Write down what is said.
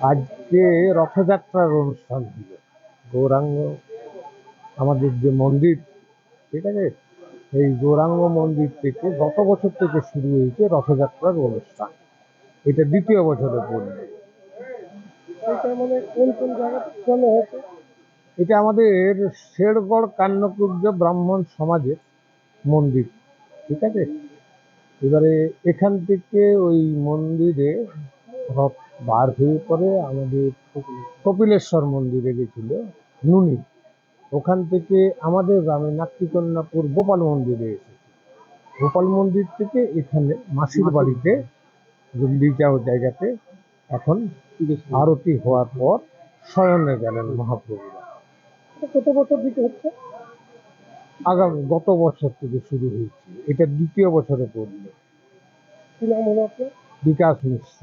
আজকে রথযাত্রার অনুষ্ঠান ছিল। গৌরাঙ্গ আমাদের যে মন্দির ঠিক আছে? এই গৌরাঙ্গ মন্দির থেকে গত বছর থেকে শুরু হয়েছে রথযাত্রার অনুষ্ঠান। এটা দ্বিতীয় বছরে পড়বে। এটা মানে কোন কোন জায়গা চলে হয়েছে? এটা আমাদের শেরগড় কান্নকুব্জ ব্রাহ্মণ সমাজের মন্দির ঠিক আছে? এবারে এখান থেকে ওই মন্দিরে রথ বার হয়ে পরে আমাদের কপিলেশ্বর মন্দিরে গেছিল নুনি। ওখান থেকে আমাদের গ্রামে নাট্যকন্যাপুর গোপাল মন্দিরে এসেছে। গোপাল মন্দির থেকে এখানে মাসির বাড়িতে গুন্ডিচাও জায়গাতে এখন আরতি হওয়ার পর শয়নে গেলেন মহাপ্রভুরা। কত বছর দিকে হচ্ছে? আগামী গত বছর থেকে শুরু হয়েছে। এটা দ্বিতীয় বছরে পড়ল কি নাম হলো আপনার? বিকাশ মিশ্র।